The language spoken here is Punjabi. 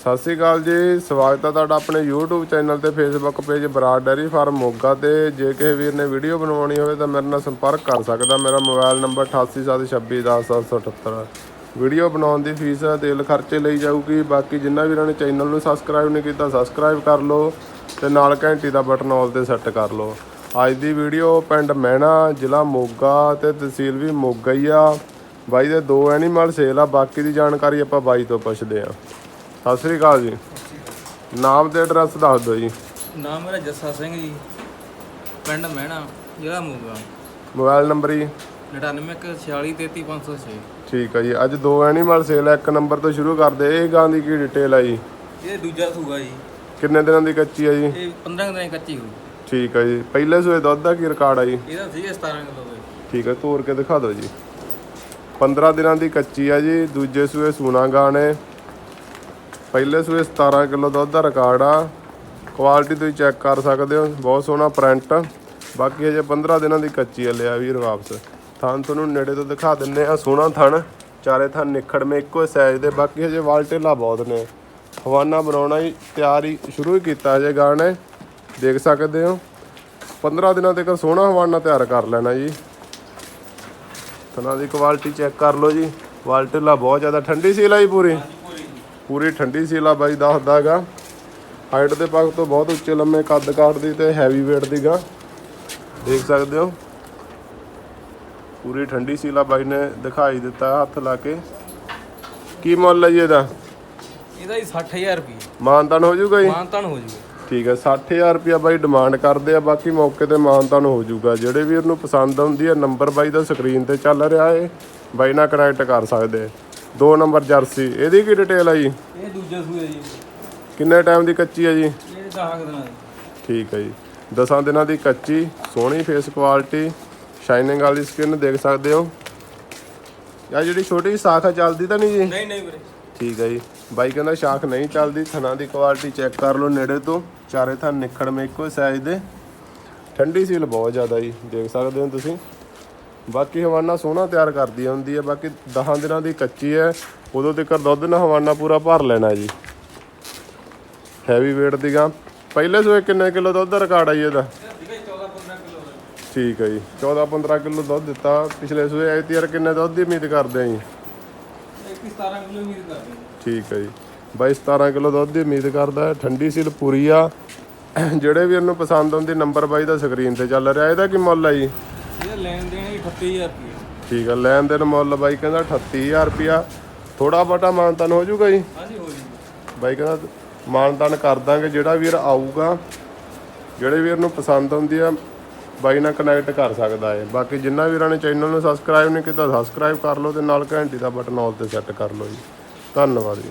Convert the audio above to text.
ਸਤਿ ਸ੍ਰੀ ਅਕਾਲ ਜੀ, ਸਵਾਗਤ ਹੈ ਤੁਹਾਡਾ ਆਪਣੇ YouTube ਚੈਨਲ ਤੇ Facebook page Brar dairy farm Moga ਤੇ। ਜੇ ਕਿਸੇ ਵੀਰ ਨੇ ਵੀਡੀਓ ਬਣਵਾਉਣੀ ਹੋਵੇ ਤਾਂ ਮੇਰੇ ਨਾਲ ਸੰਪਰਕ ਕਰ ਸਕਦਾ। ਮੇਰਾ ਮੋਬਾਈਲ ਨੰਬਰ 8876210778 ਵੀਡੀਓ ਬਣਾਉਣ ਦੀ ਫੀਸ ਤੇਲ ਖਰਚੇ ਲਈ ਜਾਊਗੀ। ਬਾਕੀ ਜਿੰਨਾ ਵੀਰਾਂ ਨੇ ਚੈਨਲ ਨੂੰ ਸਬਸਕ੍ਰਾਈਬ ਨਹੀਂ ਕੀਤਾ ਸਬਸਕ੍ਰਾਈਬ ਕਰ ਲਓ ਤੇ ਨਾਲ ਘੰਟੀ ਦਾ ਬਟਨ ਆਲ ਤੇ ਸੈੱਟ ਕਰ ਲਓ। ਅੱਜ ਦੀ ਵੀਡੀਓ ਪਿੰਡ ਮਹਿਣਾ, ਜ਼ਿਲ੍ਹਾ ਮੋਗਾ ਤੇ ਤਹਿਸੀਲ ਵੀ ਮੋਗਾ ਹੀ ਆ। ਬਾਈ ਦੇ ਦੋ ਐਨੀਮਲ ਸੇਲ ਆ, ਬਾਕੀ ਦੀ ਜਾਣਕਾਰੀ ਆਪਾਂ ਬਾਈ ਤੋਂ ਪੁੱਛਦੇ ਆ। ਸਤਿ ਸ੍ਰੀ ਅਕਾਲ ਜੀ। ਨਾਮ ਤੇ ਐਡਰੈਸ ਦੱਸ ਦਿਓ ਜੀ। ਨਾਮ ਮੇਰਾ ਜੱਸਾ ਸਿੰਘ ਜੀ। ਪਿੰਡ ਮਹਿਣਾ ਜ਼ਿਲ੍ਹਾ ਮੂਗਾ। ਮੋਬਾਈਲ ਨੰਬਰ ਜੀ। 9146333506 ਠੀਕ ਹੈ ਜੀ। ਅੱਜ ਦੋ ਐਨੀਮਲ ਸੇਲ ਆ ਇੱਕ ਨੰਬਰ ਤੋਂ ਸ਼ੁਰੂ ਕਰਦੇ ਇਹ ਗਾਂ ਦੀ ਕੀ ਡਿਟੇਲ ਆ ਜੀ? ਇਹ ਦੂਜਾ ਸੂਗਾ ਜੀ। ਕਿੰਨੇ ਦਿਨਾਂ ਦੀ ਕੱਚੀ ਆ ਜੀ? ਇਹ 15 ਕੁ ਦਿਨ ਕੱਚੀ ਹੋਊ। ਠੀਕ ਹੈ ਜੀ। ਪਹਿਲੇ ਸੂਏ ਦੁੱਧ ਦਾ ਕੀ ਰਿਕਾਰਡ ਆ ਜੀ? ਇਹਦਾ ਸੀਗਾ 17 ਕਿਲੋ ਦੇ ਠੀਕ ਹੈ ਤੋੜ ਕੇ ਦਿਖਾ ਦਿਓ ਜੀ। 15 ਦਿਨਾਂ ਦੀ ਕੱਚੀ ਆ ਜੀ। ਦੂਜੇ ਸੂਏ ਸੂਣਾ ਗਾਂ ਨੇ। ਪਹਿਲੇ ਸੂਏ 17 ਕਿਲੋ ਦੁੱਧ ਦਾ ਰਿਕਾਰਡ ਆ। ਕੁਆਲਿਟੀ ਤੁਸੀਂ ਚੈੱਕ ਕਰ ਸਕਦੇ ਹੋ। ਬਹੁਤ ਸੋਹਣਾ ਪ੍ਰਿੰਟ ਬਾਕੀ ਅਜੇ 15 ਦਿਨਾਂ ਦੀ ਕੱਚੀ ਆ ਲਿਆ ਵੀਰ ਵਾਪਸ। ਥਣ ਤੁਹਾਨੂੰ ਨੇੜੇ ਤੋਂ ਦਿਖਾ ਦਿੰਨੇ ਆ। ਸੋਹਣਾ ਥਣ। ਚਾਰੇ ਥਣ ਨਿਖੜਵੇਂ ਇੱਕੋ ਸਾਈਜ਼ ਦੇ। ਬਾਕੀ ਅਜੇ ਵਾਲਟੇਲਾ ਬਹੁਤ ਨੇ। ਹਵਾਨਾ ਬਣਾਉਣਾ ਹੀ, ਤਿਆਰ ਹੀ ਸ਼ੁਰੂ ਹੀ ਕੀਤਾ ਅਜੇ ਗਾਣੇ। ਦੇਖ ਸਕਦੇ ਹੋ। 15 ਦਿਨਾਂ ਤੱਕ ਸੋਹਣਾ ਹਵਾਨਾ ਤਿਆਰ ਕਰ ਲੈਣਾ ਜੀ। ਥਣਾ ਦੀ ਕੁਆਲਿਟੀ ਚੈੱਕ ਕਰ ਲਓ ਜੀ। ਵਾਲਟੇਲਾ ਬਹੁਤ ਜ਼ਿਆਦਾ ਠੰਡੀ ਸੀਲ ਆ ਜੀ ਪੂਰੀ। ਪੂਰੀ ਠੰਡੀ ਸੀਲ ਆ ਬਾਈ ਦੱਸਦਾ ਹੈਗਾ ਹਾਈਟ ਦੇ ਪੱਖ ਤੋਂ ਬਹੁਤ ਉੱਚੇ ਲੰਮੇ ਕੱਦ ਕਾਠ ਦੀ ਤੇ ਹੈਵੀ weight ਦੀ ਗਾ ਦੇਖ ਸਕਦੇ ਹੋ। ਪੂਰੀ ਠੰਡੀ ਸੀਲ ਆ ਬਾਈ ਨੇ ਦਿਖਾਈ ਦਿੱਤਾ ਹੱਥ ਲਾ ਕੇ। ਕੀ ਮੁੱਲ ਹੈ ਜੀ ਇਹਦਾ? ਇਹਦਾ ਹੀ 60000 ਰੁਪਏ ਮਾਨਤਾਨ ਹੋ ਜਾਊਗਾ ਜੀ? ਮਾਨਤਨ ਹੋ ਜੂਗਾ ਠੀਕ ਹੈ 60000 ਰੁਪਿਆ ਬਾਈ ਡਿਮਾਂਡ ਕਰਦੇ ਆ ਬਾਕੀ ਮੌਕੇ ਤੇ ਮਾਨਤਾਨ ਹੋ ਜਾਊਗਾ। ਜਿਹੜੇ ਵੀਰ ਨੂੰ ਪਸੰਦ ਆਉਂਦੀ ਹੈ ਨੰਬਰ ਬਾਈ ਦਾ ਸਕਰੀਨ ਤੇ ਚੱਲ ਰਿਹਾ ਏ। ਬਾਈ ਨਾਲ ਕਨੈਕਟ ਕਰ ਸਕਦੇ ਦੋ ਨੰਬਰ ਜਰਸੀ। ਇਹਦੀ ਕੀ ਡਿਟੇਲ ਆ ਜੀ? ਇਹ ਦੂਜਾ ਸੂਆ ਜੀ। ਕਿੰਨੇ ਟਾਈਮ ਦੀ ਕੱਚੀ ਆ ਜੀ? ਇਹ 10 ਦਿਨਾਂ ਦੀ। ਠੀਕ ਹੈ ਜੀ। ਦਸਾਂ ਦਿਨਾਂ ਦੀ ਕੱਚੀ ਸੋਹਣੀ ਫੇਸ ਕੁਆਲਿਟੀ ਸ਼ਾਈਨਿੰਗ ਵਾਲੀ ਸਕਿਨ ਦੇਖ ਸਕਦੇ ਹੋ। ਆ ਜਿਹੜੀ ਛੋਟੀ ਜਿਹੀ ਸਾਖ ਚੱਲਦੀ ਤਾਂ ਨਹੀਂ ਜੀ? ਨਹੀਂ ਨਹੀਂ ਵੀਰੇ। ਠੀਕ ਹੈ ਜੀ। ਬਾਈ ਕਹਿੰਦਾ ਸ਼ਾਖ ਨਹੀਂ ਚੱਲਦੀ ਥਣਾ ਦੀ ਕੁਆਲਿਟੀ ਚੈੱਕ ਕਰ ਲਓ ਨੇੜੇ ਤੋਂ। ਚਾਰੇ ਥਣ ਨਿਖੜਵੇਂ ਇੱਕੋ ਸਾਈਜ਼ ਦੇ। ਠੰਡੀ ਸੀਲ ਬਹੁਤ ਜ਼ਿਆਦਾ ਜੀ ਦੇਖ ਸਕਦੇ ਹੋ ਤੁਸੀਂ। ਬਾਕੀ ਹਵਾਨਾ ਸੋਹਣਾ ਤਿਆਰ ਕਰਦੀ ਹੁੰਦੀ ਹੈ ਬਾਕੀ 10 ਦਿਨਾਂ ਦੀ ਕੱਚੀ ਹੈ ਉਦੋਂ ਤੱਕ ਦੁੱਧ ਨਾਲ ਹਵਾਨਾ ਪੂਰਾ ਭਰ ਲੈਣਾ ਜੀ। ਹੈਵੀ weight ਦੀ ਗਾਂ। ਪਹਿਲੇ ਸੋਏ ਕਿੰਨੇ ਕਿਲੋ ਦੁੱਧ ਦਾ ਰਿਕਾਰਡ ਆ ਜੀ ਇਹਦਾ? ਠੀਕ ਹੈ ਜੀ 14 15 ਕਿਲੋ ਦੁੱਧ ਦਿੱਤਾ। ਪਿਛਲੇ ਸੋਏ ਐਤੀ ਯਾਰ ਕਿੰਨੇ ਦੁੱਧ ਦੀ ਉਮੀਦ ਕਰਦੇ ਆ ਜੀ? 17 ਕਿਲੋ ਉਮੀਦ ਕਰਦੇ ਠੀਕ ਹੈ ਜੀ। ਬਾਈ 17 ਕਿਲੋ ਦੁੱਧ ਦੀ ਉਮੀਦ ਕਰਦਾ ਹੈ ਠੰਡੀ ਸੀਲ ਪੂਰੀ ਆ। ਜਿਹੜੇ ਵੀ ਇਹਨੂੰ ਪਸੰਦ ਆਉਂਦੀ, ਨੰਬਰ ਬਾਈ ਦਾ ਸਕਰੀਨ ਤੇ ਚੱਲ ਰਿਹਾ। ਇਹਦਾ ਕੀ ਮੁੱਲ ਹੈ ਜੀ? ਇਹਦਾ ਲੈਣ ਦੇਣ ਹੀ 38000 ਰੁਪਏ ਠੀਕ ਆ ਲੈਣ ਦੇਣ ਮੁੱਲ ਬਾਈ ਕਹਿੰਦਾ 38000 ਰੁਪਿਆ ਥੋੜਾ ਬਟਾ ਮਾਨਤਾਨ ਹੋ ਜਾਊਗਾ ਜੀ? ਹਾਂਜੀ ਹੋ ਜੂਗਾ ਬਾਈ ਕਹਿੰਦਾ ਮਾਨਤਾਨ ਕਰ ਦਾਂਗੇ ਜਿਹੜਾ ਵੀਰ ਆਊਗਾ ਜਿਹੜੇ ਵੀਰ ਨੂੰ ਪਸੰਦ ਆਉਂਦੀ ਆ ਬਾਈ ਨਾਲ ਕਨੈਕਟ ਕਰ ਸਕਦਾ ਹੈ ਬਾਕੀ ਜਿੰਨਾ ਵੀਰਾਂ ਨੇ ਚੈਨਲ ਨੂੰ ਸਬਸਕ੍ਰਾਈਬ ਨਹੀਂ ਕੀਤਾ ਸਬਸਕ੍ਰਾਈਬ ਕਰ ਲਓ ਤੇ ਨਾਲ ਘੰਟੀ ਦਾ ਬਟਨ ਆਲ ਤੇ ਸੈੱਟ ਕਰ ਲਓ ਜੀ। ਧੰਨਵਾਦ ਜੀ।